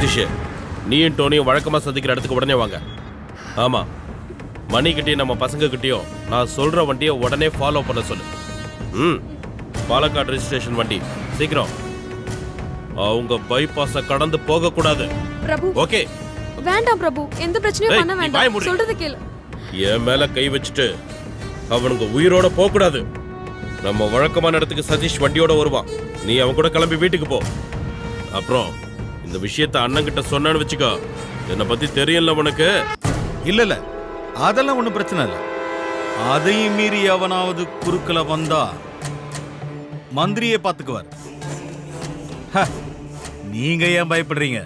சதீஷ் நீயும் டோனியும் வழக்கமா சந்திக்கிற இடத்துக்கு உடனே வாங்க. ஆமா மணிக்கிட்டயும் நம்ம பசங்க கிட்டயும் நான் சொல்ற வண்டியை உடனே ஃபாலோ பண்ண சொல்லு. ம் பாலக்காடு ரெஜிஸ்ட்ரேஷன் வண்டி. சீக்கிரம். அவங்க பைபாஸ கடந்து போக கூடாது பிரபு. ஓகே வேண்டாம் பிரபு எந்த பிரச்சனையும் பண்ண வேண்டாம். சொல்றது கேளு. என் மேல கை வச்சுட்டு அவனுங்க உயிரோட போக கூடாது நம்ம வழக்கமான இடத்துக்கு சதீஷ் வண்டியோட வருவான். நீ அவன் கூட கிளம்பி வீட்டுக்கு போ. அப்புறம் இந்த விஷயத்த அண்ணன் கிட்ட சொன்னேன்னு வச்சுக்கோ. என்னை பத்தி தெரியல உனக்கு? இல்ல இல்ல அதெல்லாம் ஒண்ணும் பிரச்சனை இல்லை. அதையும் மீறி எவனாவது குறுக்கல வந்தா மந்திரியை பார்த்துக்குவார் ஹ, நீங்க ஏன் பயப்படுறீங்க?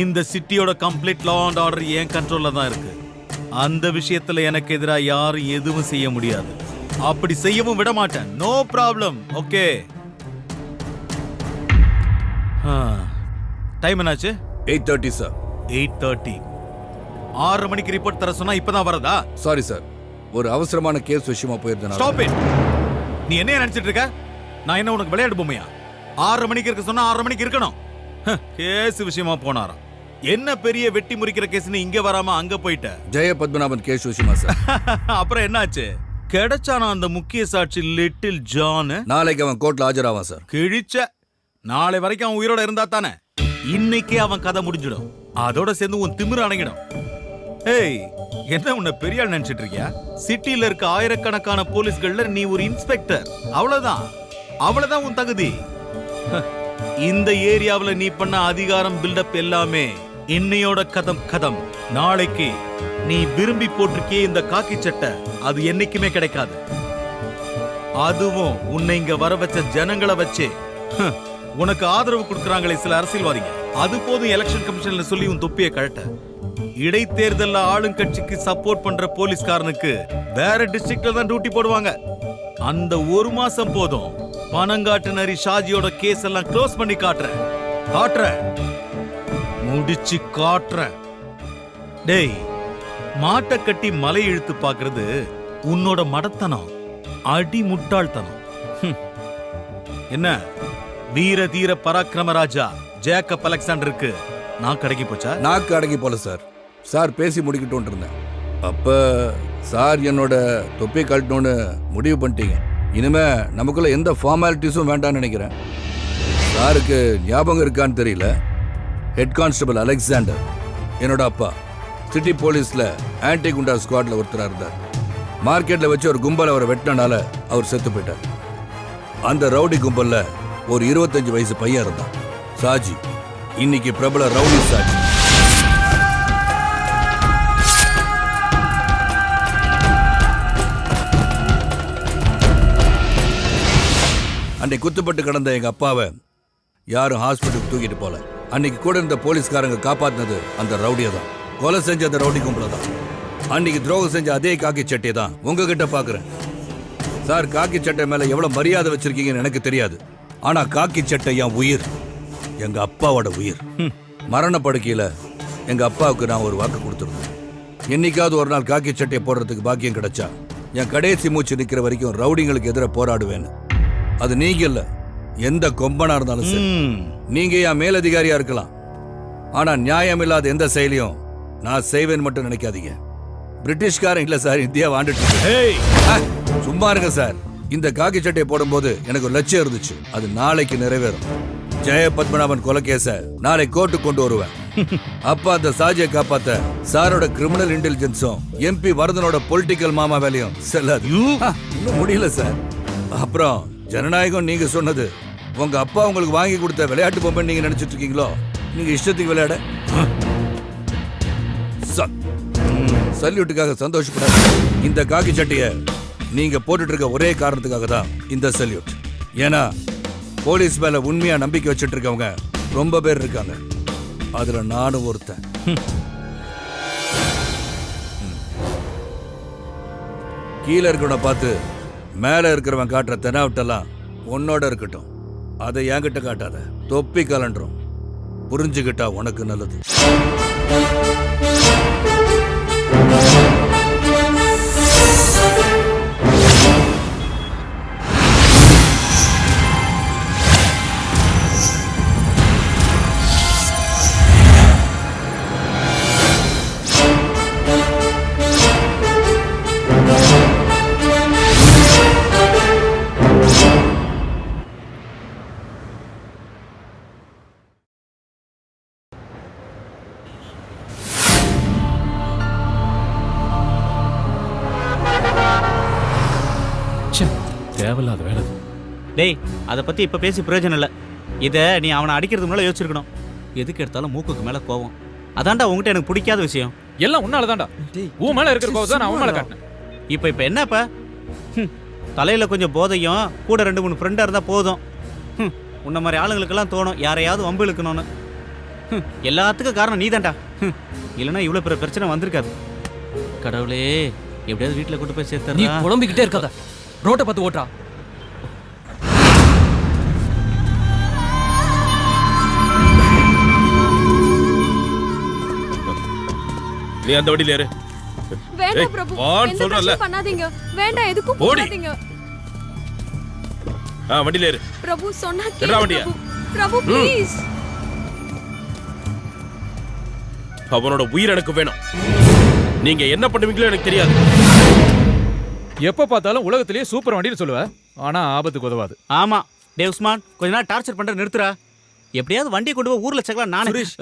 இந்த சிட்டியோட கம்ப்ளீட் லா அண்ட் ஆர்டர் என் கண்ட்ரோல்ல தான் இருக்கு? அந்த விஷயத்துல எனக்கு எதிராக யாரும் எதுவும் செய்ய முடியாது. அப்படி செய்யவும் விட மாட்டேன். No problem okay? டைம் என்னாச்சு? Eight thirty sir eight thirty ஆறு மணிக்கு ரிப்போர்ட் தர சொன்னா இப்பதான் வரதா சாரி சார் ஒரு அவசரமான கேஸ் விஷயமா போயிருந்தேன் ஸ்டாப் இட் நீ என்ன நினைச்சிட்டு இருக்க? நான் என்ன உனக்கு விளையாட்டு பொம்மையா? ஆறு மணிக்கு இருக்க சொன்னா ஆறு மணிக்கு இருக்கணும். கேஸ் விஷயமா போனாராம். என்ன பெரிய வெட்டி முறிக்கிற கேஸ்னு இங்க வராம அங்க போயிட்ட? ஜெய பத்மநாபன் கேஸ் விஷயமா சார் அப்புறம் என்னாச்சு? கிடைச்சானா அந்த முக்கிய சாட்சி லிட்டில் ஜான்? நாளைக்கு அவன் கோர்ட்ல ஆஜராவான் சார் கிழிச்ச. நாளை வரைக்கும் அவன் உயிரோட இருந்தா தானே? இன்னைக்கே அவன் கதை முடிஞ்சிடும். அதோட சேர்ந்து உன் திமிரு அடங்கிடும். ஏய் என்ன உன்னை பெரிய ஆள் நினைச்சிட்டு இருக்கியா? சிட்டில இருக்க ஆயிரக்கணக்கான போலீஸ்கள்ல நீ ஒரு இன்ஸ்பெக்டர். அவ்வளவுதான். அவ்வளவுதான் உன் தகுதி. இந்த ஏரியாவுல நீ பண்ண அதிகாரம் பில்டப் எல்லாமே இன்னையோட கதம் கதம். நாளைக்கு நீ விரும்பி போட்டிருக்கியே இந்த காக்கி சட்டை அது என்னைக்குமே கிடைக்காது. அதுவும் உன்னை இங்க வர வச்ச ஜனங்களை வச்சு. உனக்கு ஆதரவு கொடுக்கறாங்களே சில அரசியல்வாதிகள் அது போதும் எலெக்ஷன் கமிஷன்ல சொல்லி உன் தொப்பியை கழட்ட. இடைத்தேர்தல்ல ஆளுங்கட்சிக்கு சப்போர்ட் பண்ற போலீஸ்காரனுக்கு வேற டிஸ்ட்ரிக்ட்ல தான் டியூட்டி போடுவாங்க. அந்த ஒரு மாசம் போதும் பணங்காட்டு நரி ஷாஜியோட கேஸ் எல்லாம் க்ளோஸ் பண்ணி காட்டுறேன். காட்டுறேன். முடிச்சு காட்டுறேன். டேய் மாட்டை கட்டி மலை இழுத்து பாக்குறது உன்னோட மடத்தனம் அடி முட்டாள்தனம். ஹம். என்ன? வீர தீர பராக்கிரம ராஜா. ஜேக்கப் அலெக்சாண்டருக்கு நான் கடைக்கு போச்சா? நாக்கு அடங்கி போல சார். சார் பேசி முடிக்கட்டும் இருந்தேன். அப்ப சார் என்னோட தொப்பி கழட்டணும்னு முடிவு பண்ணிட்டீங்க. இனிமே நமக்குள்ள எந்த ஃபார்மாலிட்டிஸும் வேண்டாம்னு நினைக்கிறேன். சாருக்கு ஞாபகம் இருக்கான்னு தெரியல. ஹெட் கான்ஸ்டபிள் அலெக்சாண்டர் என்னோட அப்பா. சிட்டி போலீஸ்ல ஆன்டி குண்டா ஸ்குவாட்ல ஒருத்தராக இருந்தார். மார்க்கெட்டில் வச்சு ஒரு கும்பல் அவரை வெட்டினால அவர் செத்து போயிட்டார். அந்த ரவுடி கும்பலில் ஒரு இருபத்தஞ்சு வயசு பையன் இருந்தான். சாஜி இன்னைக்கு பிரபல ரவுடி சாஜி. அன்னைக்கு குத்துப்பட்டு கிடந்த எங்க அப்பாவை யாரும் ஹாஸ்பிட்டலுக்கு தூக்கிட்டு போல. அன்னைக்கு கூட இருந்த போலீஸ்காரங்க காப்பாத்தினது அந்த ரவுடியை தான் கொலை செஞ்ச அந்த ரவுடி கும்பலை தான் அன்னைக்கு துரோகம் செஞ்ச அதே காக்கி சட்டையை தான் உங்ககிட்ட பாக்குறேன். சார் காக்கி சட்டை மேல எவ்வளவு மரியாதை வச்சிருக்கீங்கன்னு எனக்கு தெரியாது. ஆனா காக்கி சட்டை என் உயிர். எங்க அப்பாவோட உயிர். மரண படுக்கையில எங்க அப்பாவுக்கு நான் ஒரு வாக்கு கொடுத்துருந்தேன். என்னைக்காவது ஒரு நாள் காக்கி சட்டையை போடுறதுக்கு பாக்கியம் கிடைச்சா என் கடைசி மூச்சு நிக்கிற வரைக்கும் ரவுடிங்களுக்கு எதிராக போராடுவேன்னு. அது நீங்க இல்ல எந்த கொம்பனா இருந்தாலும் சரி. நீங்க என் மேலதிகாரியா இருக்கலாம். ஆனா நியாயம் இல்லாத எந்த செயலையும் நான் செய்வேன் மட்டும் நினைக்காதீங்க. பிரிட்டிஷ்காரன் இல்ல சார் இந்தியா வாண்டுட்டு சும்மா இருங்க சார். இந்த காக்கி சட்டையை போடும்போது எனக்கு ஒரு லட்சியம் இருந்துச்சு. அது நாளைக்கு நிறைவேறும். ஜெய பத்மநாபன் கொலைகேச நாளை கோர்ட்டு கொண்டு வருவேன். அப்ப அந்த சாஜியை காப்பாத்த சாரோட கிரிமினல் இன்டெலிஜென்ஸும் எம்பி வரதனோட பொலிட்டிக்கல் மாமா வேலையும் செல்லாது. இன்னும் முடியல சார். அப்புறம் ஜனநாயகம் நீங்க சொன்னது உங்க அப்பா உங்களுக்கு வாங்கி கொடுத்த விளையாட்டு பொம்மை நீங்க நினைச்சிட்டு இருக்கீங்களோ? நீங்க இஷ்டத்துக்கு விளையாட. சல்யூட்டுக்காக சந்தோஷப்படாது. இந்த காக்கி சட்டைய நீங்க போட்டுட்டு இருக்க ஒரே காரணத்துக்காக தான் இந்த சல்யூட். ஏன்னா போலீஸ் மேல உண்மையா நம்பிக்கை வச்சுட்டு இருக்கவங்க ரொம்ப பேர் இருக்காங்க. அதுல நானும் ஒருத்தன். கீழே இருக்கிறவனை பார்த்து மேல இருக்கிறவன் காட்டுற தெனாவிட்டெல்லாம் உன்னோட இருக்கட்டும். அதை என்கிட்ட காட்டாத. தொப்பி கலண்டுரும். புரிஞ்சுக்கிட்டா உனக்கு நல்லது. தேவையில்லாத வேலை. டேய் அதை பத்தி இப்ப பேசி பிரயோஜனம் இல்ல. இத நீ அவனை அடிக்கிறதுக்கு முன்னால யோசிச்சிருக்கணும். எதுக்கு எடுத்தாலும் மூக்குக்கு மேல கோவம். அதான்டா உங்ககிட்ட எனக்கு பிடிக்காத விஷயம். எல்லாம் உன்னால தான்டா உன் மேல இருக்கிற கோவம் தான் நான் அவன் மேல காட்டினேன். இப்போ இப்போ என்னப்பா? ஹம், தலையில கொஞ்சம் போதையும் கூட ரெண்டு மூணு ஃப்ரெண்டா இருந்தா போதும். உன்ன மாதிரி ஆளுங்களுக்கெல்லாம் தோணும் யாரையாவது வம்பு இழுக்கணும்னு. எல்லாத்துக்கும் காரணம் நீதான்டா. ஹம், இல்லைன்னா இவ்வளோ பெரிய பிரச்சனை வந்திருக்காது. கடவுளே எப்படியாவது வீட்டில் கூட்டு போய் நீ சேர்த்துறா புலம்பிக்கிட்டே இருக்காத. ரோட்டை பார்த்து ஓட்டுறா. நீ அந்த வண்டியில ஏறு. வேண்டாம் பிரபு. வான்னு. பிரச்சனையும் பண்ணாதீங்க. வேண்டாம் எதுக்கும் ஓடி. போகாதீங்க. ஆ வண்டியில ஏறு. பிரபு சொன்னா கேளு வண்டிய. பிரபு. பிரபு ப்ளீஸ் அவனோட உயிர் எனக்கு வேணும். நீங்க என்ன பண்ணுவீங்களோ எனக்கு தெரியாது. எப்ப பார்த்தாலும் உலகத்திலேயே சூப்பர் வண்டின்னு சொல்லுவ. ஆனா ஆபத்துக்கு உதவாது. ஆமா டே உஸ்மான் கொஞ்ச நாள் டார்ச்சர் பண்ற நிறுத்துறா எப்படியாவது வண்டியை கொண்டு போய் ஊர்ல சேர்க்கலாம் நானே. சுரேஷ்.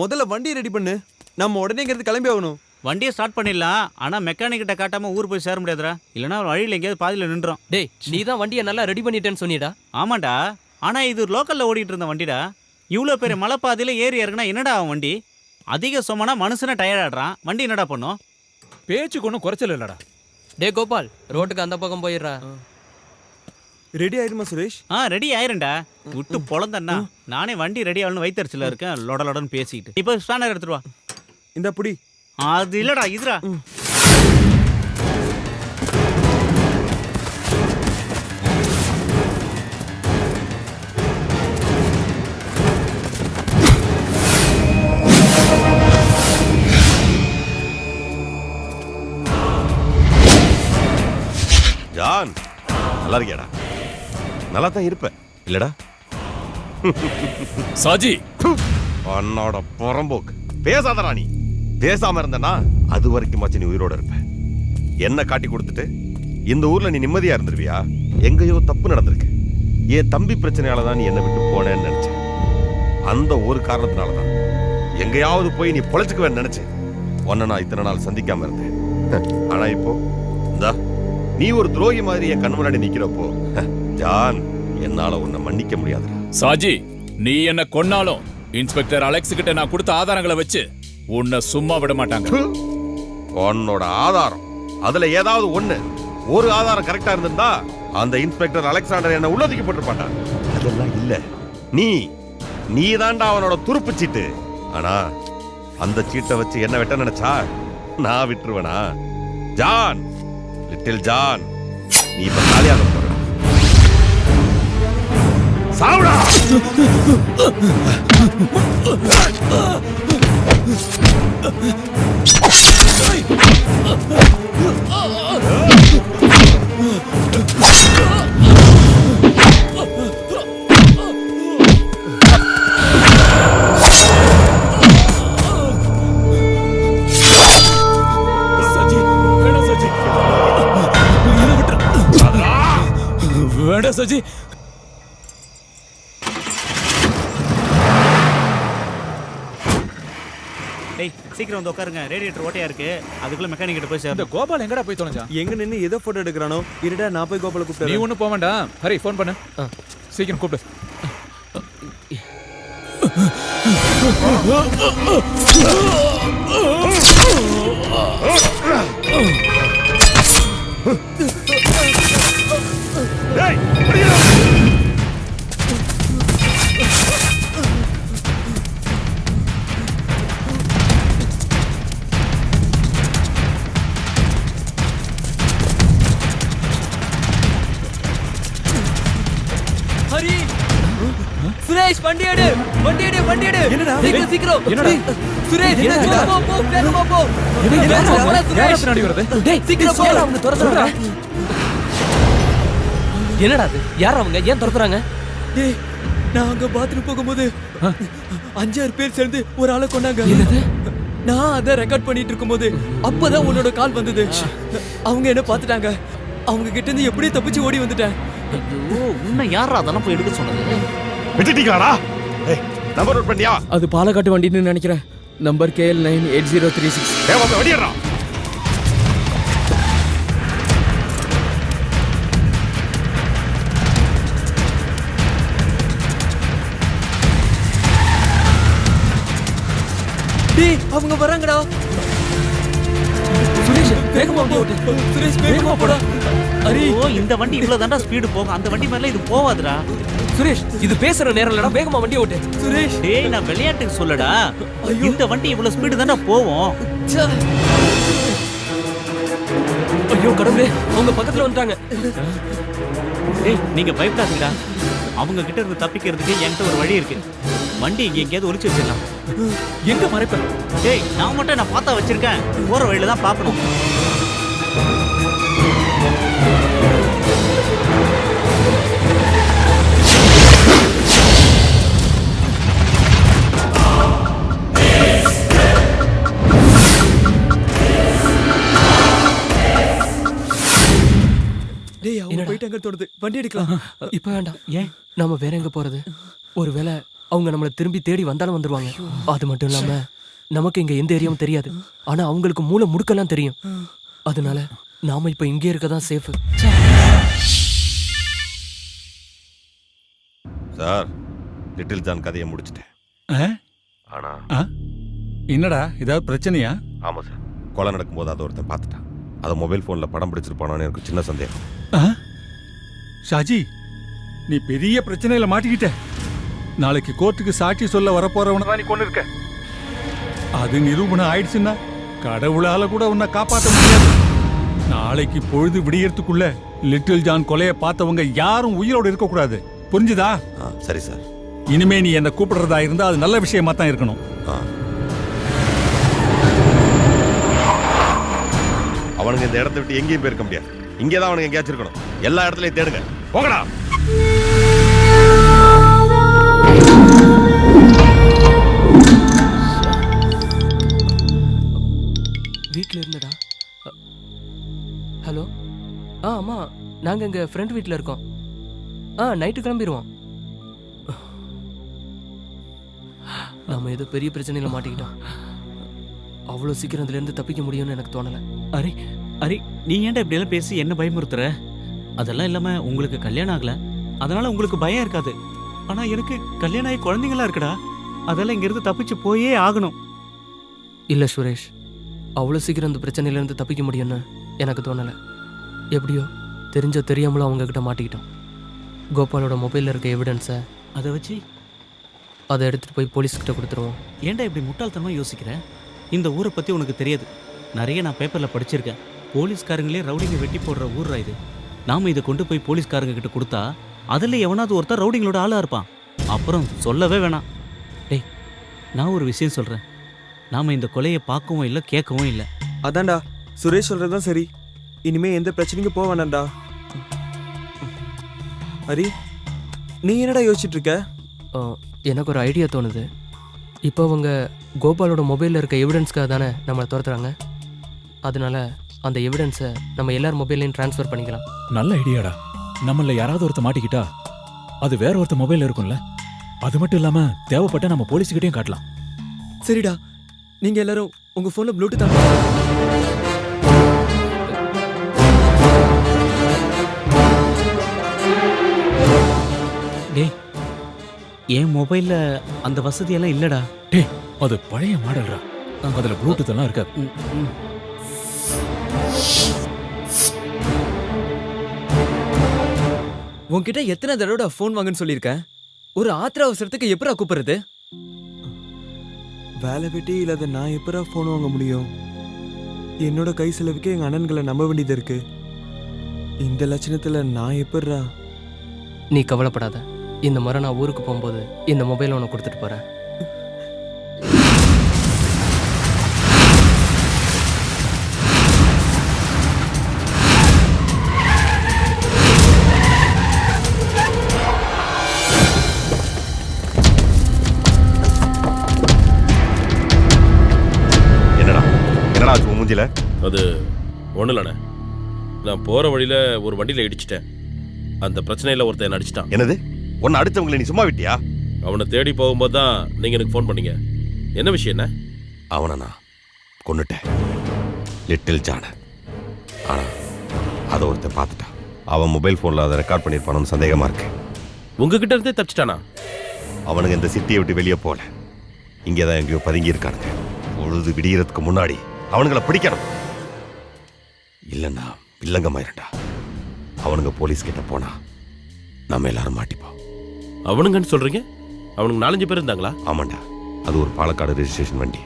முதல்ல வண்டி ரெடி பண்ணு. நம்ம உடனே இங்கிருந்து கிளம்பி ஆகணும். வண்டியை ஸ்டார்ட் பண்ணிடலாம். ஆனா மெக்கானிக் கிட்ட காட்டாம ஊர் போய் சேர முடியாதுடா. இல்லைன்னா வழியில் எங்கேயாவது பாதியில நின்றோம் டேய் நீ தான் வண்டியை நல்லா ரெடி பண்ணிட்டேன்னு சொன்னிடா ஆமாண்டா. ஆனா இது லோக்கல்ல ஓடிட்டு இருந்த வண்டிடா. இவ்வளோ பெரிய மலைப்பாதையில ஏறி இறங்குனா என்னடா அவன் வண்டி? அதிக சுமனா மனுஷனை டயர்ட் ஆடுறான் வண்டி என்னடா பண்ணும்? பேச்சுக்கு ஒன்றும் குறைச்சல் இல்லடா. டே கோபால் ரோட்டுக்கு அந்த பக்கம் போயிடுறா. ரெடி ஆயிருமா சுரேஷ்? ஆ ரெடி ஆயிரும்டா. விட்டு பொழந்தண்ணா நானே வண்டி ரெடி ஆகணும்னு வைத்தறிச்சல இருக்கேன். லொட லொடன்னு பேசிக்கிட்டு. இப்போ ஸ்பேனர் எடுத்துட்டு வா. இந்த புடி. அது இல்லடா இதுடா. ஜான் நல்லா இருக்கியாடா? நல்லா தான் இருப்ப இல்லடா. சாஜி. உன்னோட புறம்போக்கு. பேசாதடா நீ. பேசாம இருந்தனா அது வரைக்கும் மச்சி நீ உயிரோட இருப்ப. என்ன காட்டி கொடுத்துட்டு? இந்த ஊர்ல நீ நிம்மதியா இருந்துருவியா? எங்கேயோ தப்பு நடந்திருக்கு. என் தம்பி பிரச்சனையால தான் நீ என்னை விட்டு போனேன்னு நினைச்சேன். அந்த ஒரு காரணத்தினால தான் எங்கேயாவது போய் நீ பொழைச்சுக்குவேன்னு நினைச்சேன். உன்னை நான் இத்தனை நாள் சந்திக்காம இருந்தேன். ஆனா இப்போ இந்தா. நீ ஒரு துரோகி மாதிரி என் கண் முன்னாடி நிக்கிறப்போ ஜான் என்னால உன்னை மன்னிக்க முடியாதுடா. சாஜி நீ என்ன கொன்னாலும் இன்ஸ்பெக்டர் அலெக்ஸ் கிட்ட நான் கொடுத்த ஆதாரங்களை வச்சு உன்னை சும்மா விட மாட்டாங்க. உன்னோட ஆதாரம். அதுல ஏதாவது ஒண்ணு. ஒரு ஆதாரம் கரெக்டா இருந்திருந்தா அந்த இன்ஸ்பெக்டர் அலெக்சாண்டர் என்ன உள்ளதுக்கு போட்டிருப்பாட்டா அதெல்லாம் இல்ல. நீ நீ தாண்டா அவனோட துருப்பு சீட்டு. ஆனா அந்த சீட்டை வச்சு என்ன வெட்ட நினைச்சா நான் விட்டுருவேனா? ஜான்! லிட்டில் ஜான் நீ இப்ப காலியாக போற சாவுடா Oh! வேண்டாம் சஜி? டேய் சீக்கிரம் வந்து உட்காருங்க. ரேடியேட்டர் ஓட்டையா இருக்கு. அதுக்குள்ள மெக்கானிக் கிட்ட போய் இந்த சேரணும் கோபால் எங்கடா போய் தொலைஞ்சான் எங்க நின்னு எதை போட்டோ எடுக்கிறானோ? இருடா நான் போய் கோபால நீ கூப்பிட்டு ஒன்றும் போக வேண்டாம். ஹரி ஃபோன் பண்ணு. சீக்கிரம் கூப்பிடு. டேய், சீக்கிரம் சீக்கிரம். என்னடா? சுரேஷ்? போ போ வேகமா போ யாரா சுரேஷ். பின்னாடி வருது டேய் சீக்கிரம் போ அவங்க துரத்துறாங்க என்னடா அது? யார் அவங்க? ஏன் துரத்துறாங்க? டேய் நான் அங்க பாத்ரூம் போகும்போது அஞ்சாறு பேர் சேர்ந்து ஒரு ஆளை கொண்டாங்க. என்னது? நான் அதை ரெக்கார்ட் பண்ணிட்டு இருக்கும்போது அப்பதான் உன்னோட கால் வந்தது. அவங்க என்ன பார்த்துட்டாங்க. அவங்க கிட்ட இருந்து எப்படி தப்பிச்சு ஓடி வந்துட்டேன். ஐயோ உன்னை யாரா அதெல்லாம் போய் எடுக்க சொன்னது? விட்டுட்டீங்களாடா? ஏய் நம்பர் நோட் பண்ணியா? அது பாலக்காட்டு வண்டின்னு நினைக்கிறேன். Number KL nine eight zero three six வெடிடுறான் அவங்க வராங்கடா. வேகமா ஓட்டு சுரேஷ் வேகமா போடா ஹரி ஓ இந்த வண்டி இவ்வளவு தாண்டா ஸ்பீடு போகும். அந்த வண்டி மேல இது போவாதுடா. சுரேஷ் இது பேசுற நேரம் இல்லடா வேகமா வண்டி ஓட்டு சுரேஷ். டேய் நான் விளையாட்டுக்கு சொல்லடா. இந்த வண்டி இவ்வளவு ஸ்பீடு தாண்டா போவோம். ஐயோ கடவுளே அவங்க பக்கத்துல வந்துட்டாங்க. டேய் நீங்க பயப்படாதீங்கடா. அவங்க கிட்ட இருந்து தப்பிக்கிறதுக்கு என்கிட்ட ஒரு வழி இருக்கு. வண்டி இங்க எங்கேயாவது ஒளிச்சு வச்சிடலாம். எங்க மறைப்ப? டேய் நான் மட்டும் நான் பார்த்தா வச்சிருக்கேன். போற வழியில தான் பார்க்கணும். போயிட்டாங்க தோணுது வண்டி எடுக்கலாம். இப்ப வேண்டாம். ஏன்? நாம வேற எங்க போறது? ஒருவேளை அவங்க நம்மள திரும்பி தேடி வந்தாலும் வந்துருவாங்க. அது மட்டும் இல்லாம நமக்கு இங்க எந்த ஏரியாவும் தெரியாது. ஆனா அவங்களுக்கு மூளை முடுக்கெல்லாம் தெரியும். அதனால நாம இப்ப இங்கே இருக்க தான் சேஃப் சார் லிட்டில் ஜான் கதையை முடிச்சிட்டேன். ஆனா? என்னடா ஏதாவது பிரச்சனையா? ஆமா சார். கொலை நடக்கும்போது அதை ஒருத்தன் பார்த்துட்டான். அதை மொபைல் ஃபோனில் படம் பிடிச்சிருப்பானோன்னு எனக்கு சின்ன சந்தேகம். ஷாஜி நீ பெரிய பிரச்சனையில மாட்டிக்கிட்ட. நாளைக்கு கோர்ட்டுக்கு சாட்சி சொல்ல வரப்போறவன தான் நீ கொண்டு இருக்க. அது நிரூபணம் ஆயிடுச்சுன்னா கடவுளால கூட உன்னை காப்பாற்ற முடியாது. நாளைக்கு பொழுது விடியறதுக்குள்ள லிட்டில் ஜான் கொலையை பார்த்தவங்க யாரும் உயிரோடு இருக்கக்கூடாது. புரிஞ்சுதா? ஆ சரி சார். இனிமே நீ என்ன கூப்பிடுறதா இருந்தா அது நல்ல விஷயமா தான் இருக்கணும். ஆ. அவனுங்க இந்த இடத்த விட்டு எங்கேயும் போயிருக்க முடியாது. இங்கே தான் அவனுங்க எங்கேயாச்சும் இருக்கணும். எல்லா இடத்துலையும் தேடுங்க. போங்கடா. ஆ அம்மா நாங்க எங்க ஃப்ரெண்ட் வீட்ல இருக்கோம். ஆ நைட்டு கிளம்பிடுவோம் நாம ஏதோ பெரிய பிரச்சனையில மாட்டிக்கிட்டோம். அவ்வளோ சீக்கிரம் இதுல இருந்து தப்பிக்க முடியும்னு எனக்கு தோணல. அரே அரே நீ ஏன்டா இப்படி எல்லாம் பேசி என்ன பயமுறுத்துற? அதெல்லாம் இல்லாம உங்களுக்கு கல்யாணம் ஆகல. அதனால உங்களுக்கு பயம் இருக்காது. ஆனா எனக்கு கல்யாணம் ஆகி குழந்தைங்களா இருக்குடா. அதெல்லாம் இங்க இருந்து தப்பிச்சு போயே ஆகணும். இல்ல சுரேஷ். அவ்வளோ சீக்கிரம் இந்த பிரச்சனையில இருந்து தப்பிக்க முடியும்னு எனக்கு தோணல. எப்படியோ தெரிஞ்சோ தெரியாமலோ அவங்க கிட்ட மாட்டிக்கிட்டோம். கோபாலோட மொபைல்ல இருக்க எவிடன்ஸை அதை வச்சு அதை எடுத்துட்டு போய் போலீஸ்கிட்ட கொடுத்துருவோம். ஏன்டா இப்படி முட்டாள்தனமா யோசிக்கிற? இந்த ஊரை பத்தி உனக்கு தெரியாது. நிறைய நான் பேப்பர்ல படிச்சிருக்கேன். போலீஸ்காரங்களே ரவுடிங்க வெட்டி போடுற ஊர்ரா இது. நாம இதை கொண்டு போய் போலீஸ்காரங்க கிட்ட கொடுத்தா அதுல எவனாவது ஒருத்தர் ரவுடிங்களோட ஆளா இருப்பான். அப்புறம் சொல்லவே வேணாம். டேய் நான் ஒரு விஷயம் சொல்றேன். நாம இந்த கொலையை பார்க்கவும் இல்லை கேட்கவும் இல்லை. அதான்டா சுரேஷ் சொல்றதுதான் சரி. இனிமே எந்த பிரச்சனைக்கும் போக வேணாம்டா. ஹரி நீ என்னடா யோசிச்சுட்டு இருக்க எனக்கு ஒரு ஐடியா தோணுது. இப்போ அவங்க கோபாலோட மொபைலில் இருக்க எவிடன்ஸ்க்காக தானே நம்மளை துரத்துறாங்க? அதனால அந்த எவிடன்ஸை நம்ம எல்லார் மொபைல்லையும் ட்ரான்ஸ்ஃபர் பண்ணிக்கலாம். நல்ல ஐடியாடா நம்மள யாராவது ஒருத்த மாட்டிக்கிட்டா அது வேற ஒருத்த மொபைல்ல இருக்கும்ல? அது மட்டும் இல்லாம தேவைப்பட்ட நம்ம போலீஸ்கிட்டயும் காட்டலாம். சரிடா. நீங்கள் எல்லாரும் உங்கள் ஃபோனில் ப்ளூடூத் என் மொபைல்ல அந்த வசதியெல்லாம் இல்லடா. டேய் அது பழைய மாடல்ரா அதுல ப்ளூடூத் எல்லாம் இருக்காது. உன்கிட்ட எத்தனை தடவை ஃபோன் வாங்கன்னு சொல்லியிருக்கேன்? ஒரு ஆத்திர அவசரத்துக்கு எப்படா கூப்பிடுறது? வேலை வெட்டி இல்லாத நான் எப்படா ஃபோன் வாங்க முடியும்? என்னோட கை செலவுக்கு எங்க அண்ணன்களை நம்ப வேண்டியது இருக்கு. இந்த லட்சணத்துல நான் எப்படிரா நீ கவலைப்படாத. இந்த முறை நான் ஊருக்கு போகும்போது இந்த மொபைலை உனக்கு கொடுத்துட்டு போகிறேன் என்னடா? என்னடா ஆச்சு உன் மூஞ்சில அது ஒன்றும் இல்லைண்ணே நான் போகிற வழியில் ஒரு வண்டியில் இடிச்சிட்டேன். அந்த பிரச்சனையில் ஒருத்தன் என்ன அடிச்சிட்டான். என்னது? உன்னை அடிச்சவங்களை நீ சும்மா விட்டியா? அவனை தேடி போகும்போது தான் நீங்கள் எனக்கு ஃபோன் பண்ணீங்க. என்ன விஷயம் என்ன? அவனை நான் கொன்னுட்டேன். லிட்டில் ஜான ஆனா அதை ஒருத்தன் பார்த்துட்டான். அவன் மொபைல் ஃபோனில் அதை ரெக்கார்ட் பண்ணியிருப்பானு சந்தேகமா இருக்கு. உங்ககிட்ட இருந்தே தப்பிச்சிட்டானா? அவனுங்க இந்த சிட்டியை விட்டு வெளியே போகல. இங்கே தான் எங்கேயோ பதுங்கி இருக்கானுங்க. பொழுது விடியறதுக்கு முன்னாடி அவனுங்கள பிடிக்கணும். இல்லைன்னா வில்லங்கமாயிருண்டா. அவனுங்க போலீஸ் கிட்ட போனா நம்ம எல்லாரும் மாட்டிப்போம். அவனுங்கன்னு சொல்றீங்க? அவனுக்கு நாலஞ்சு பேர் இருந்தாங்களா? ஆமாண்டா. அது ஒரு பாலக்காடு ரெஜிஸ்ட்ரேஷன் வண்டி.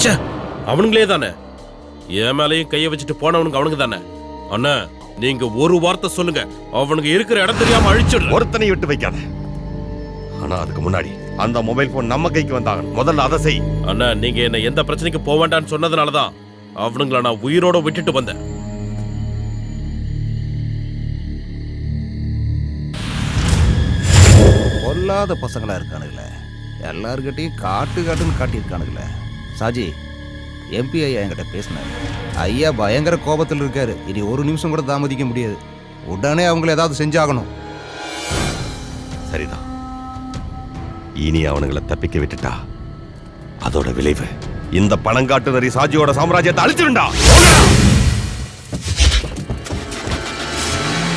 ச்சே அவனுங்களே தானே. என் மேலேயும் கையை வச்சுட்டு போனவனுங்க அவனுங்க தானே. அண்ணா நீங்க ஒரு வார்த்தை சொல்லுங்க. அவனுங்க இருக்கிற இடம் தெரியாம அழிச்சிடல ஒருத்தனை விட்டு வைக்காத. ஆனா அதுக்கு முன்னாடி அந்த மொபைல் போன் நம்ம கைக்கு வந்தாங்க முதல்ல அதை செய். அண்ணா நீங்க என்ன எந்த பிரச்சனைக்கு போக வேண்டாம்னு சொன்னதுனாலதான் அவனுங்கள நான் உயிரோட விட்டுட்டு வந்தேன். பொல்லாத பசங்களா இருக்கானுங்களே. எல்லார்கிட்டையும் காட்டு காட்டுன்னு காட்டியிருக்கானுங்களே. சாஜி எம்பி ஐயா என்கிட்ட பேசினாரு. ஐயா பயங்கர கோபத்தில் இருக்காரு. இனி ஒரு நிமிஷம் கூட தாமதிக்க முடியாது. உடனே அவங்கள ஏதாவது செஞ்சாகணும். சரிதான். இனி அவனுங்களை தப்பிக்க விட்டுட்டா அதோட விளைவு இந்த பணங்காட்டு நரி சாஜியோட சாம்ராஜ்யத்தை அழிச்சிருண்டா.